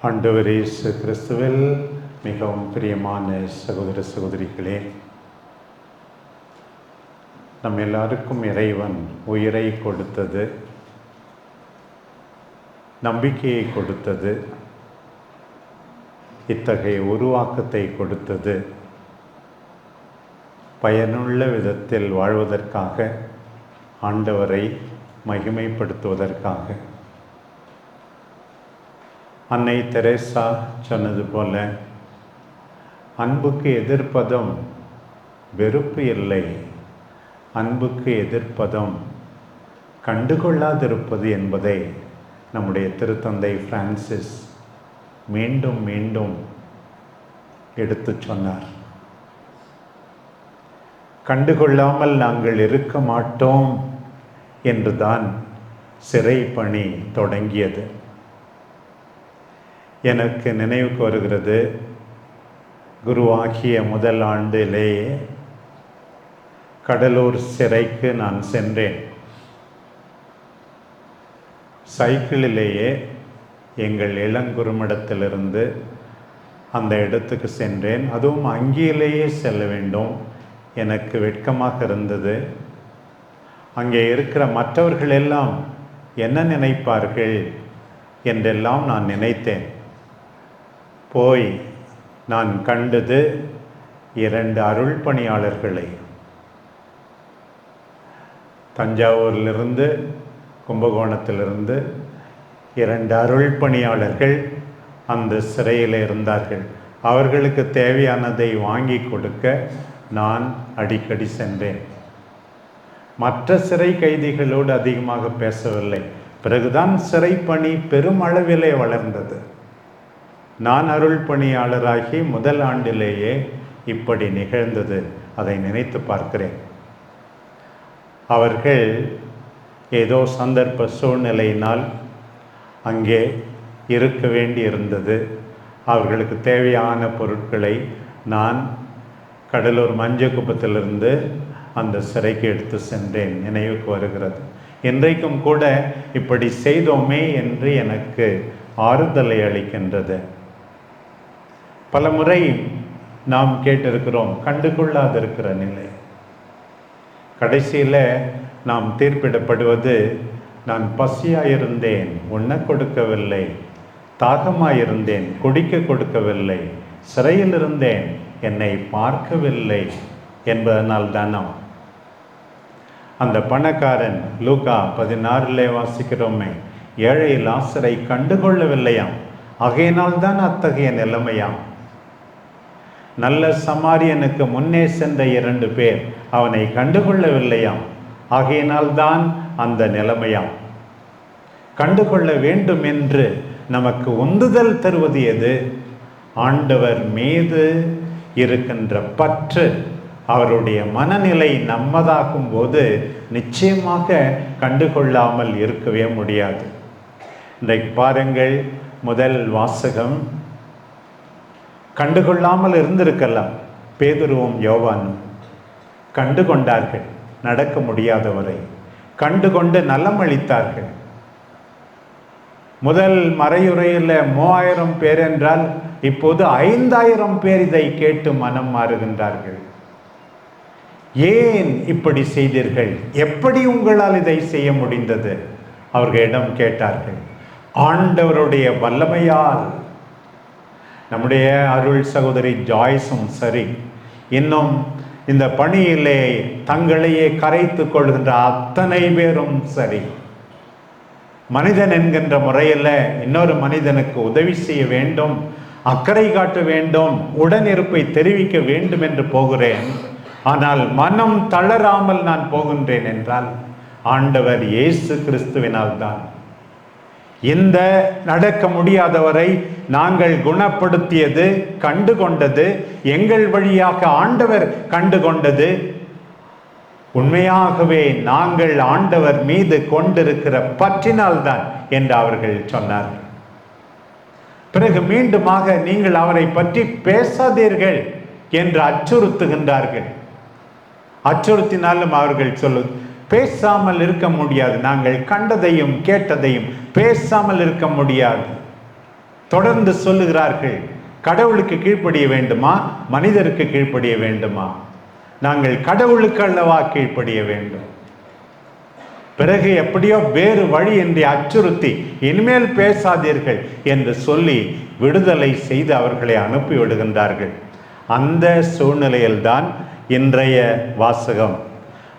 ஆண்டவர் இயேசு கிறிஸ்துவில் மிகவும் பிரியமான சகோதர சகோதரிகளே நம் எல்லாருக்கும் இறைவன் உயிரை கொடுத்தது நம்பிக்கையை கொடுத்தது இத்தகைய உருவாக்கத்தை கொடுத்தது பயனுள்ள விதத்தில் வாழ்வதற்காக ஆண்டவரை மகிமைப்படுத்துவதற்காக. அன்னை தெரேசா சொன்னது போல அன்புக்கு எதிர்ப்பதும் வெறுப்பு இல்லை. அன்புக்கு எதிர்ப்பதும் கண்டுகொள்ளாதிருப்பது என்பதை நம்முடைய திருத்தந்தை பிரான்சிஸ் மீண்டும் மீண்டும் எடுத்து சொன்னார். கண்டுகொள்ளாமல் நாங்கள் இருக்க மாட்டோம் என்றுதான் சிறை பணி தொடங்கியது. எனக்கு நினைவுக்கு வருகிறது குருவாகிய முதல் ஆண்டிலேயே கடலூர் சிறைக்கு நான் சென்றேன். சைக்கிளிலேயே எங்கள் இளங்குருமிடத்திலிருந்து அந்த இடத்துக்கு சென்றேன். அதுவும் அங்கேயிலேயே செல்ல வேண்டும். எனக்கு வெட்கமாக இருந்தது. அங்கே இருக்கிற மற்றவர்கள் எல்லாம் என்ன நினைப்பார்கள் என்றெல்லாம் நான் நினைத்தேன். போய் நான் கண்டது இரண்டு அருள் பணியாளர்களை. தஞ்சாவூரிலிருந்து கும்பகோணத்திலிருந்து இரண்டு அருள் பணியாளர்கள் அந்த சிறையில் இருந்தார்கள். அவர்களுக்கு தேவையானதை வாங்கி கொடுக்க நான் அடிக்கடி சென்றேன். மற்ற சிறை கைதிகளோடு அதிகமாக பேசவில்லை. பிறகுதான் சிறை பணி பெருமளவிலே வளர்ந்தது. நான் அருள் பணியாளராகி முதல் ஆண்டிலேயே இப்படி நிகழ்ந்தது. அதை நினைத்து பார்க்கிறேன். அவர்கள் ஏதோ சந்தர்ப்ப சூழ்நிலையினால் அங்கே இருக்க வேண்டி இருந்தது அவர்களுக்கு தேவையான பொருட்களை நான் கடலூர் மஞ்சக்குப்பத்திலிருந்து அந்த சிறைக்கு எடுத்து சென்றேன். நினைவுக்கு வருகிறது. இன்றைக்கும் கூட இப்படி செய்தோமே என்று எனக்கு ஆறுதலை அளிக்கின்றது. பல முறை நாம் கேட்டிருக்கிறோம் கண்டுகொள்ளாதிருக்கிற நிலை. கடைசியில் நாம் தீர்ப்பிடப்படுவது நான் பசியாயிருந்தேன் உண்ண கொடுக்கவில்லை தாகமாயிருந்தேன் குடிக்க கொடுக்கவில்லை சிறையில் இருந்தேன் என்னை பார்க்கவில்லை என்பதனால் தானோ? அந்த பணக்காரன் லூகா பதினாறிலே வாசிக்கிறோமே ஏழை லாசரை கண்டுகொள்ளவில்லையாம் ஆகையினால் தான் அத்தகைய நிலைமையாம். நல்ல சமாரியனுக்கு முன்னே சென்ற இரண்டு பேர் அவனை கண்டுகொள்ளவில்லையாம். ஆகையினால் தான் அந்த நிலைமையாம். கண்டுகொள்ள வேண்டும் என்று நமக்கு உந்துதல் தருவது எது? ஆண்டவர் மீது இருக்கின்ற பற்று அவருடைய மனநிலை நம்மதாகும் போது நிச்சயமாக கண்டுகொள்ளாமல் இருக்கவே முடியாது. இன்றைக்கு பாருங்கள் முதல் வாசகம் கண்டுகொள்ளாமல் இருந்திருக்கலாம். பேதுருவும் யோவானும். கண்டு கொண்டார்கள் நடக்க முடியாதவரை. கண்டு கொண்டு நலம் அளித்தார்கள் முதல் மறையுறையில் மூவாயிரம் பேர் என்றால் இப்போது ஐந்தாயிரம் பேர் இதை கேட்டு மனம் மாறுகின்றார்கள். ஏன் இப்படி செய்தீர்கள்? எப்படி உங்களால் இதை செய்ய முடிந்தது? அவர்களிடம் கேட்டார்கள் ஆண்டவருடைய வல்லமையால் நம்முடைய அருள் சகோதரி ஜாய்ஸும் சரி இன்னும் இந்த பணியிலே தங்களையே கரைத்து கொள்கின்ற அத்தனை பேரும் சரி. மனிதன் என்கின்ற முறையில் இன்னொரு மனிதனுக்கு உதவி செய்ய வேண்டும் அக்கறை காட்ட வேண்டும் உடனிருப்பை தெரிவிக்க வேண்டும் என்று போகிறேன். ஆனால் மனம் தளராமல் நான் போகின்றேன் என்றால் ஆண்டவர் இயேசு கிறிஸ்துவினால் தான். இந்த நடக்க முடியாதவரை நாங்கள் குணப்படுத்தியது கண்டு கொண்டது எங்கள் வழியாக ஆண்டவர் கண்டு கொண்டது உண்மையாகவே நாங்கள் ஆண்டவர் மீது கொண்டிருக்கிற பற்றினால்தான் என்று அவர்கள் சொன்னார்கள் பிறகு மீண்டுமாக நீங்கள் அவரை பற்றி பேசாதீர்கள் என்று அச்சுறுத்துகின்றார்கள். அச்சுறுத்தினாலும் அவர்கள் சொல்லு பேசாமல் இருக்க முடியாது. நாங்கள் கண்டதையும் கேட்டதையும் பேசாமல் இருக்க முடியாது. தொடர்ந்து சொல்லுகிறார்கள் கடவுளுக்கு கீழ்ப்படிய வேண்டுமா? மனிதருக்கு கீழ்ப்படிய வேண்டுமா? நாங்கள் கடவுளுக்கு அல்லவா கீழ்ப்படிய வேண்டும்? பிறகு எப்படியோ வேறு வழி என்று அச்சுறுத்தி இனிமேல் பேசாதீர்கள் என்று சொல்லி விடுதலை செய்து அவர்களை அனுப்பி விடுகின்றார்கள் அந்த சூழ்நிலையில்தான் இன்றைய வாசகம்.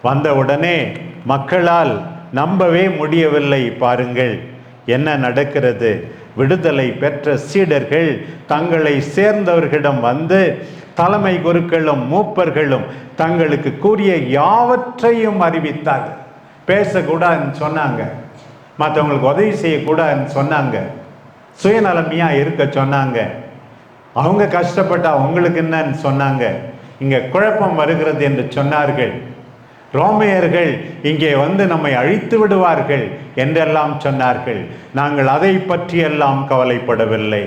வந்தவுடனே மக்களால் நம்பவே முடியவில்லை பாருங்கள். என்ன நடக்கிறது? விடுதலை பெற்ற சீடர்கள் தங்களை சேர்ந்தவர்களிடம் வந்து தலைமை குருக்களும் மூப்பர்களும் தங்களுக்கு கூறிய யாவற்றையும் அறிவித்தார்கள். பேசக்கூடாதுன்னு சொன்னாங்க. மற்றவங்களுக்கு உதவி செய்யக்கூடாதுன்னு சொன்னாங்க. சுயநலமையாக இருக்க சொன்னாங்க. அவங்க கஷ்டப்பட்டா உங்களுக்கு என்னன்னு சொன்னாங்க. இங்கே குழப்பம் வருகிறது என்று சொன்னார்கள். ரோமையர்கள் இங்கே வந்து நம்மை அழித்து விடுவார்கள் என்றெல்லாம் சொன்னார்கள். நாங்கள் அதை பற்றியெல்லாம் கவலைப்படவில்லை.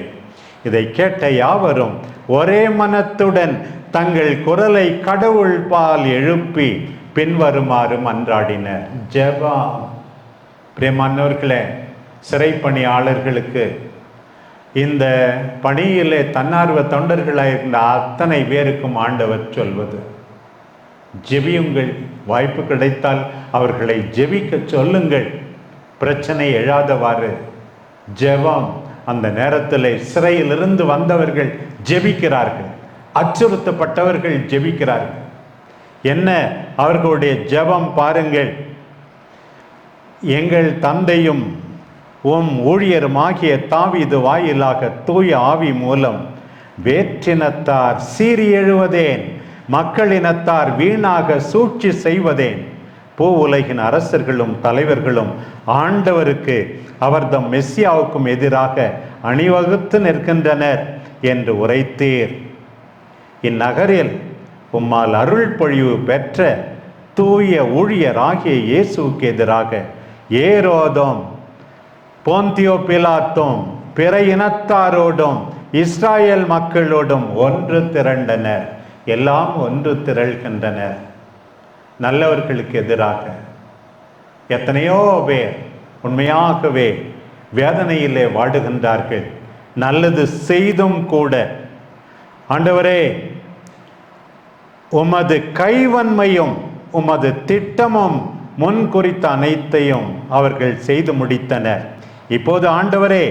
இதை கேட்ட யாவரும் ஒரே மனத்துடன் தங்கள் குரலை கடவுள் பால் எழுப்பி பின்வருமாறு மன்றாடினர். ஜெபா. பிரியமானவர்களே சிறை பணியாளர்களுக்கு இந்த பணியிலே தன்னார்வ தொண்டர்களாக இருந்த அத்தனை பேருக்கும் ஆண்டவர் சொல்வது. ஜெபியுங்கள். வாய்ப்பு கிடைத்தால் அவர்களை ஜெபிக்க சொல்லுங்கள். பிரச்சனை எழாதவாறு. ஜெபம் அந்த நேரத்தில் சிறையிலிருந்து வந்தவர்கள் ஜெபிக்கிறார்கள். அச்சுறுத்தப்பட்டவர்கள் ஜெபிக்கிறார்கள். என்ன? அவர்களுடைய ஜெபம் பாருங்கள். எங்கள் தந்தையும் உம் ஊழியருமாகிய தாவிது வாயிலாக தூய ஆவி மூலம் வேற்றினத்தார் சீறி எழுவதேன். மக்களினத்தார் வீணாக சூழ்ச்சி செய்வதேன். பூ உலகின் அரசர்களும் தலைவர்களும் ஆண்டவருக்கு அவர்தம் மெஸ்ஸியாவுக்கும் எதிராக அணிவகுத்து நிற்கின்றனர் என்று உரைத்தீர். இந்நகரில் உம்மால் அருள் பொழிவு பெற்ற தூய ஊழியராகிய இயேசுவுக்கு எதிராக ஏரோதோம் போந்தியோ பிலாத்தோம் பிற இனத்தாரோடும் இஸ்ராயேல் மக்களோடும் ஒன்று திரண்டனர். எல்லாம் ஒன்று திரள்கின்றனர். நல்லவர்களுக்கு எதிராக. எத்தனையோ பேர் உண்மையாகவே வேதனையிலே வாடுகின்றார்கள். நல்லது செய்தும் கூட. ஆண்டவரே உமது கைவன்மையும் உமது திட்டமும் முன் குறித்த அனைத்தையும் அவர்கள் செய்து முடித்தனர். இப்போது ஆண்டவரே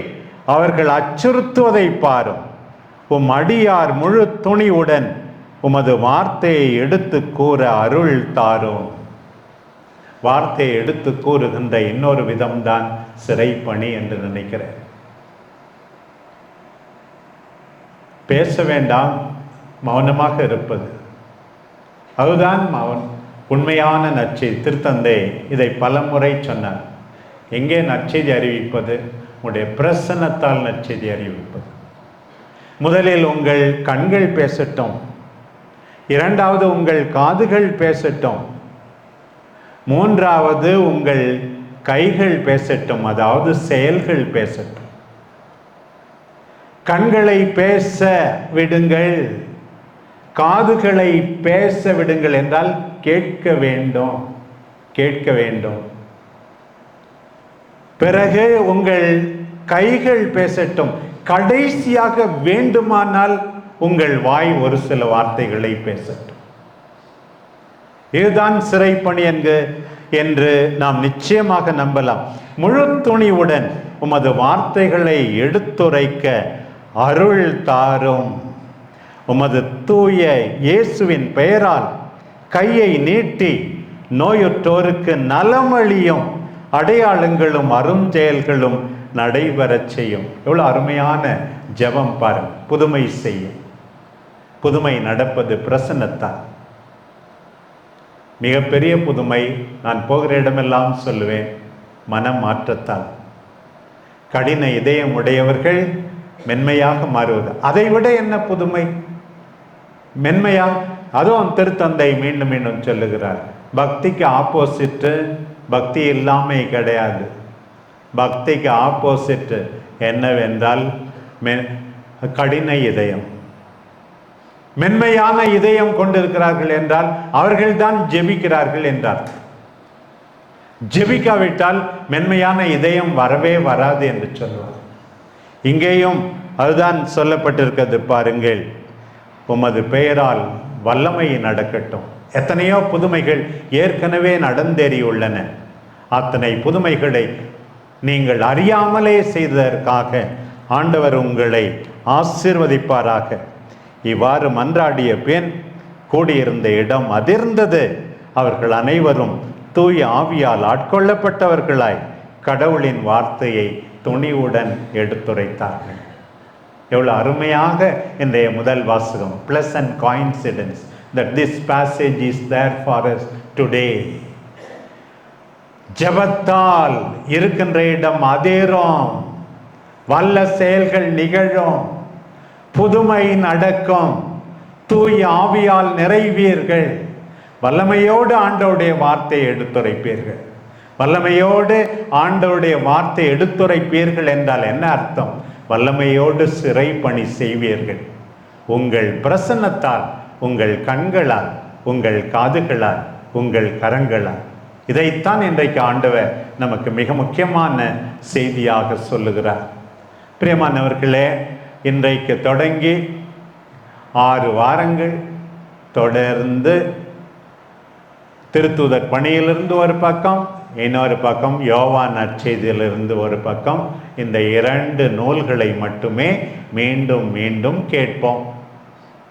அவர்கள் அச்சுறுத்துவதை பாரும். உம் அடியார் முழு துணிவுடன் உமது வார்த்தையை எடுத்து கூற அருள் தாரும். வார்த்தையை எடுத்து கூறுகின்ற இன்னொரு விதம்தான் சிறைப்பணி என்று நினைக்கிறேன். பேச வேண்டாம் மௌனமாக இருப்பது. அதுதான் மௌன். உண்மையான நற்செய்தி திருத்தந்தை இதை பலமுறை சொன்னார். எங்கே நற்செய்தி அறிவிப்பது? உங்களுடைய பிரசன்னத்தால் நற்செய்தி அறிவிப்பது. முதலில் உங்கள் கண்கள் பேசட்டும். இரண்டாவது உங்கள் காதுகள் பேசட்டும். மூன்றாவது உங்கள் கைகள் பேசட்டும். அதாவது செயல்கள் பேசட்டும். கண்களை பேச விடுங்கள். காதுகளை பேச விடுங்கள் என்றால் கேட்க வேண்டும். கேட்க வேண்டும். பிறகு உங்கள் கைகள் பேசட்டும். கடைசியாக வேண்டுமானால் உங்கள் வாய் ஒரு சில வார்த்தைகளை பேசட்டும். இதுதான் சிறைப்பணி என்கு என்று நாம் நிச்சயமாக நம்பலாம். முழு துணிவுடன் உமது வார்த்தைகளை எடுத்துரைக்க அருள் தாரும். உமது தூய இயேசுவின் பெயரால் கையை நீட்டி நோயுற்றோருக்கு நலமளியும் அடையாளங்களும் அருஞ்செயல்களும் நடைபெறச் செய்யும். எவ்வளோ அருமையான ஜெபம் பாருங்க புதுமை செய்யும். புதுமை நடப்பது பிரசன்னத்தால் மிகப்பெரிய புதுமை நான் போகிற இடமெல்லாம் சொல்லுவேன் மனம் மாற்றத்தால் கடின இதயம் உடையவர்கள் மென்மையாக மாறுவது. அதை விட என்ன புதுமை? மென்மையா? அதுவும் திருத்தந்தை மீண்டும் மீண்டும் சொல்லுகிறார். பக்திக்கு ஆப்போசிட்டு பக்தி இல்லாமை கிடையாது. பக்திக்கு ஆப்போசிட் என்னவென்றால் மெ கடின இதயம். மென்மையான இதயம் கொண்டிருக்கிறார்கள் என்றால் அவர்கள்தான் ஜெபிக்கிறார்கள் என்றார். ஜெபிக்காவிட்டால் மென்மையான இதயம் வரவே வராது என்று சொல்வார் இங்கேயும் அதுதான் சொல்லப்பட்டிருக்கிறது பாருங்கள். உமது பெயரால் வல்லமை நடக்கட்டும். எத்தனையோ புதுமைகள் ஏற்கனவே நடந்தேறியுள்ளன. அத்தனை புதுமைகளை நீங்கள் அறியாமலே செய்ததற்காக ஆண்டவர் உங்களை ஆசீர்வதிப்பாராக. இவ்வாறு மன்றாடிய பின் கூடியிருந்த இடம் அதிர்ந்தது. அவர்கள் அனைவரும் தூய ஆவியால் ஆட்கொள்ளப்பட்டவர்களாய் கடவுளின் வார்த்தையை துணிவுடன் எடுத்துரைத்தார்கள். எவ்வளோ அருமையாக இன்றைய முதல் வாசகம் plus and coincidence that this passage is there for us today ஜபத்தால் இருக்கின்ற இடம் அதிரும். வல்ல செயல்கள் நிகழும். புதுமை நடக்கும் தூய் ஆவியால் நிறைவீர்கள். வல்லமையோடு ஆண்டவுடைய வார்த்தையை எடுத்துரைப்பீர்கள். வல்லமையோடு ஆண்டவுடைய வார்த்தை எடுத்துரைப்பீர்கள் என்றால் என்ன அர்த்தம்? வல்லமையோடு சிறை பணி செய்வீர்கள். உங்கள் பிரசன்னத்தால் உங்கள் கண்களால் உங்கள் காதுகளால் உங்கள் கரங்களால். இதைத்தான் இன்றைக்கு ஆண்டவர் நமக்கு மிக முக்கியமான செய்தியாக சொல்லுகிறார். பிரியமானவர்களே இன்றைக்கு தொடங்கி ஆறு வாரங்கள் தொடர்ந்து திருத்தூதர் பணியிலிருந்து ஒரு பக்கம் இன்னொரு பக்கம் யோவான் நற்செய்தியிலிருந்து ஒரு பக்கம். இந்த இரண்டு நூல்களை மட்டுமே மீண்டும் மீண்டும் கேட்போம்.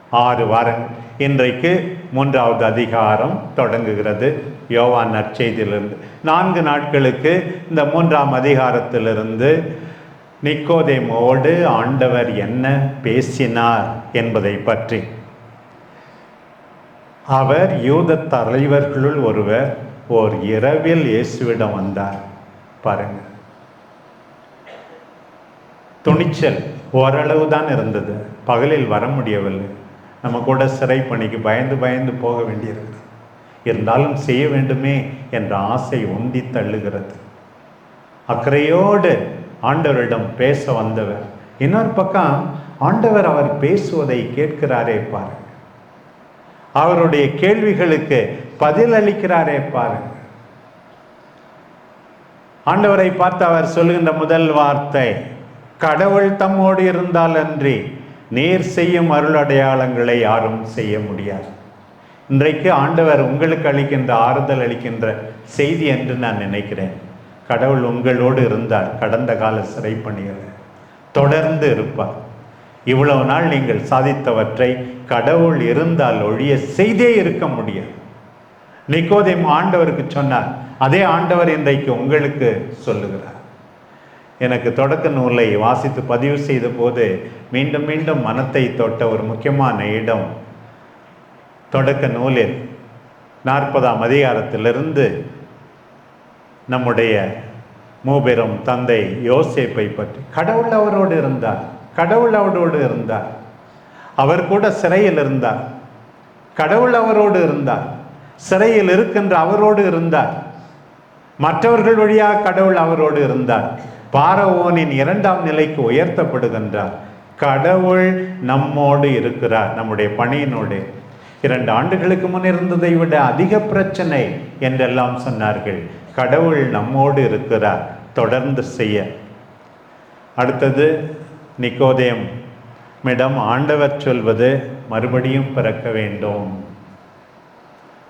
ஆறு வாரங்கள் இன்றைக்கு மூன்றாவது அதிகாரம் தொடங்குகிறது. யோவான் நற்செய்தியிலிருந்து நான்கு நாட்களுக்கு இந்த மூன்றாம் அதிகாரத்திலிருந்து நிக்கோதேமோடு ஆண்டவர் என்ன பேசினார் என்பதை பற்றி. அவர் யூத தலைவர்களுள் ஒருவர் ஓர் இரவில் இயேசுவிடம் வந்தார். பாருங்க. துணிச்சல் ஓரளவு தான் இருந்தது. பகலில் வர முடியவில்லை. நம்ம கூட சிறை பணிக்கு பயந்து பயந்து போக வேண்டியிருக்கிறது இருந்தாலும் செய்ய வேண்டுமே என்ற ஆசை உந்தி தள்ளுகிறது. அக்கறையோடு ஆண்டவரிடம் பேச வந்தவர். இன்னொரு பக்கம் ஆண்டவர் அவர் பேசுவதை கேட்கிறாரே பாரு அவருடைய கேள்விகளுக்கு பதில் அளிக்கிறாரே பாருங்க. ஆண்டவரை பார்த்து அவர் சொல்லுகின்ற முதல் வார்த்தை கடவுள் தம்மோடு இருந்தால் அன்றி நீர் செய்யும் அருளடையாளங்களை யாரும் செய்ய முடியாது. இன்றைக்கு ஆண்டவர் உங்களுக்கு அளிக்கின்ற ஆறுதல் அளிக்கின்ற செய்தி என்று நான் நினைக்கிறேன். கடவுள் உங்களோடு இருந்தார். கடந்த கால சிறை பணியில் தொடர்ந்து இருப்பார். இவ்வளவு நாள் நீங்கள் சாதித்தவற்றை கடவுள் இருந்தால் ஒழிய செய்தே இருக்க முடியாது. நிக்கோதேம் ஆண்டவருக்கு சொன்னார். அதே ஆண்டவர் இன்றைக்கு உங்களுக்கு சொல்லுகிறார். எனக்கு தொடக்க நூலை வாசித்து பதிவு செய்த போது மீண்டும் மீண்டும் மனத்தை தொட்ட ஒரு முக்கியமான இடம் தொடக்க நூலில் நாற்பதாம் அதிகாரத்திலிருந்து நம்முடைய மூபெரும் தந்தை யோசேப்பை பற்றி. கடவுள் அவரோடு இருந்தார். கடவுள் அவரோடு இருந்தார். அவர் கூட சிறையில் இருந்தார். கடவுள் அவரோடு இருந்தார். சிறையில் இருக்கின்ற அவரோடு இருந்தார். மற்றவர்கள் வழியாக கடவுள் அவரோடு இருந்தார். பாரவோனின் இரண்டாம் நிலைக்கு உயர்த்தப்படுகின்றார். கடவுள் நம்மோடு இருக்கிறார். நம்முடைய பணியினோடு. இரண்டு ஆண்டுகளுக்கு முன் இருந்ததை விட அதிக பிரச்சனை. என்றெல்லாம் சொன்னார்கள். கடவுள் நம்மோடு இருக்கிறார். தொடர்ந்து செய்ய. அடுத்தது நிக்கோதயம். மிடம் ஆண்டவர் சொல்வது மறுபடியும் பிறக்க வேண்டும்.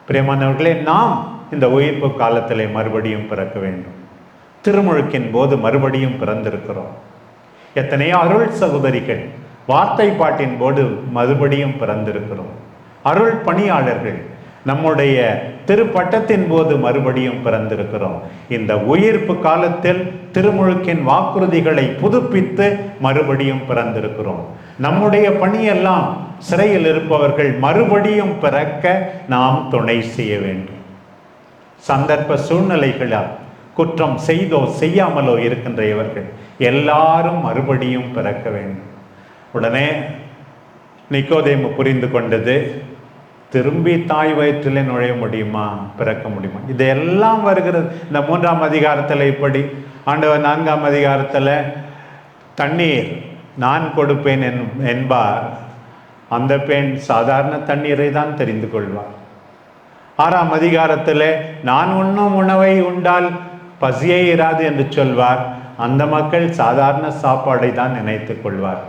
பிரியமானவர்களே நாம் இந்த உயிர்ப்பு காலத்திலே மறுபடியும் பிறக்க வேண்டும். திருமுழுக்கின் போது மறுபடியும் பிறந்திருக்கிறோம். எத்தனையோ அருள் சகோதரிகள் வார்த்தை பாட்டின் போது மறுபடியும் பிறந்திருக்கிறோம். அருள் பணியாளர்கள் நம்முடைய திருப்பட்டத்தின் போது மறுபடியும் பிறந்திருக்கிறோம். இந்த உயிர்ப்பு காலத்தில் திருமுழுக்கின் வாக்குறுதிகளை புதுப்பித்து மறுபடியும் பிறந்திருக்கிறோம். நம்முடைய பணியெல்லாம் சிறையில் இருப்பவர்கள் மறுபடியும் பிறக்க நாம் துணை செய்ய வேண்டும். சந்தர்ப்ப சூழ்நிலைகளால் குற்றம் செய்தோ செய்யாமலோ இருக்கின்ற இவர்கள் எல்லாரும் மறுபடியும் பிறக்க வேண்டும். உடனே நிக்கோதேமு புரிந்து கொண்டது திரும்பி தாய் வயிற்றிலே நுழைய முடியுமா? பிறக்க முடியுமா? இதெல்லாம் வருகிறது. இந்த மூன்றாம் அதிகாரத்தில் இப்படி. ஆண்டவர் நான்காம் அதிகாரத்தில் தண்ணீர் நான் கொடுப்பேன் என் என்பார். அந்த பெண் சாதாரண தண்ணீரை தான் தெரிந்து கொள்வார். ஆறாம் அதிகாரத்தில் நான் உண்ணும் உணவை உண்டால் பசியே இராது என்று சொல்வார். அந்த மக்கள் சாதாரண சாப்பாடை தான் நினைத்து கொள்வார்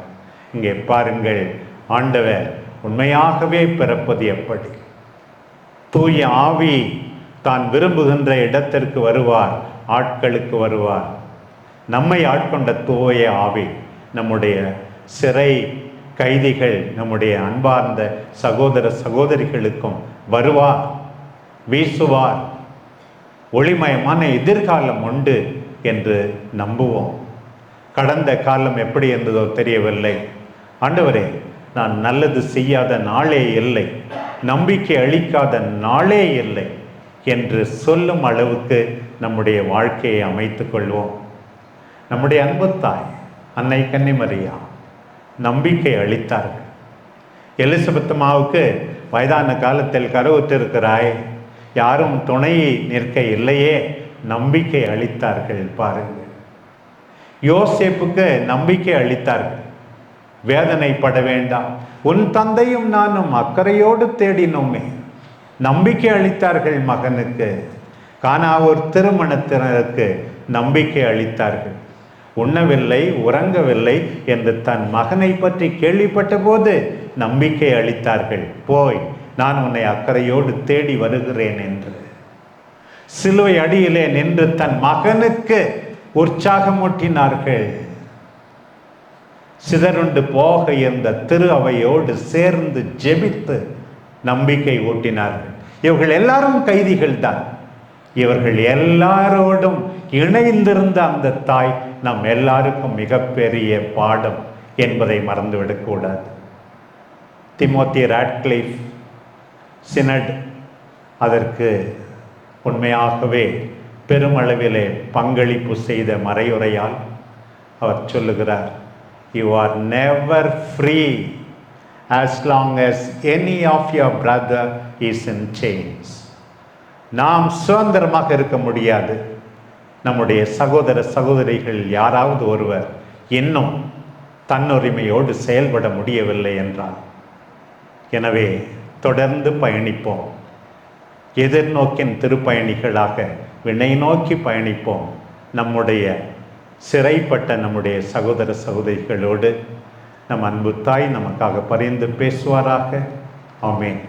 இங்கே பாருங்கள் ஆண்டவர் உண்மையாகவே பிறப்பது எப்படி? தூய ஆவி தான் விரும்புகின்ற இடத்திற்கு வருவார் ஆட்களுக்கு வருவார். நம்மை ஆட்கொண்ட தூய ஆவி நம்முடைய சிறை கைதிகள் நம்முடைய அன்பார்ந்த சகோதர சகோதரிகளுக்கும் வருவார் வீசுவார். ஒளிமயமான எதிர்காலம் உண்டு என்று நம்புவோம். கடந்த காலம் எப்படி இருந்ததோ தெரியவில்லை. ஆண்டவரே நான் நல்லது செய்யாத நாளே இல்லை. நம்பிக்கை அளிக்காத நாளே இல்லை என்று சொல்லும் அளவுக்கு நம்முடைய வாழ்க்கையை அமைத்து கொள்வோம். நம்முடைய அன்புத்தாய் அன்னை கன்னிமரியா நம்பிக்கை அளித்தார்கள். எலிசபெத்தமாவுக்கு வயதான காலத்தில் கருவுற்றிருக்கிறாய். யாரும் துணை நிற்க இல்லையே நம்பிக்கை அளித்தார்கள் பாருங்கள். யோசேப்புக்கு நம்பிக்கை அளித்தார்கள். வேதனைப்பட வேண்டாம். உன் தந்தையும் நானும் அக்கறையோடு தேடினோமே. நம்பிக்கை அளித்தார்கள் மகனுக்கு. காணாவூர் திருமணத்தினருக்கு நம்பிக்கை அளித்தார்கள். உண்ணவில்லை உறங்கவில்லை என்று தன் மகனை பற்றி கேள்விப்பட்ட போது நம்பிக்கை அளித்தார்கள். போய் நான் உன்னை அக்கறையோடு தேடி வருகிறேன் என்று. சிலுவை அடியிலே நின்று தன் மகனுக்கு உற்சாகமூட்டினார்கள். சிதறுண்டு போக இருந்த திரு அவையோடு சேர்ந்து ஜெபித்து நம்பிக்கை ஊட்டினார்கள். இவர்கள் எல்லாரும் கைதிகள் தான் இவர்கள் எல்லாரோடும் இணைந்திருந்த அந்த தாய் நம் எல்லாருக்கும் மிகப்பெரிய பாடம் என்பதை மறந்துவிடக்கூடாது திமோத்தி ராட்கிளிஃப் சினட் அதற்கு உண்மையாகவே பெருமளவிலே பங்களிப்பு செய்த மறையுரையால் அவர் சொல்லுகிறார் you are never free as long as any of your brother is in chains. நாம் சுதந்திரமாக இருக்க முடியாது. நம்முடைய சகோதர சகோதரிகள் யாராவது ஒருவர் இன்னும் தன்னுரிமையோடு செயல்பட முடியவில்லை என்றால் எனவே தொடர்ந்து பயணிப்போம். எதிர்நோக்கின் திருப்பயணிகளாக வினை நோக்கி பயணிப்போம். நம்முடைய சிறைப்பட்ட நம்முடைய சகோதர சகோதரிகளோடு நம் அன்பு தாய் நமக்காக பரிந்து பேசுவாராக. ஆமேன்.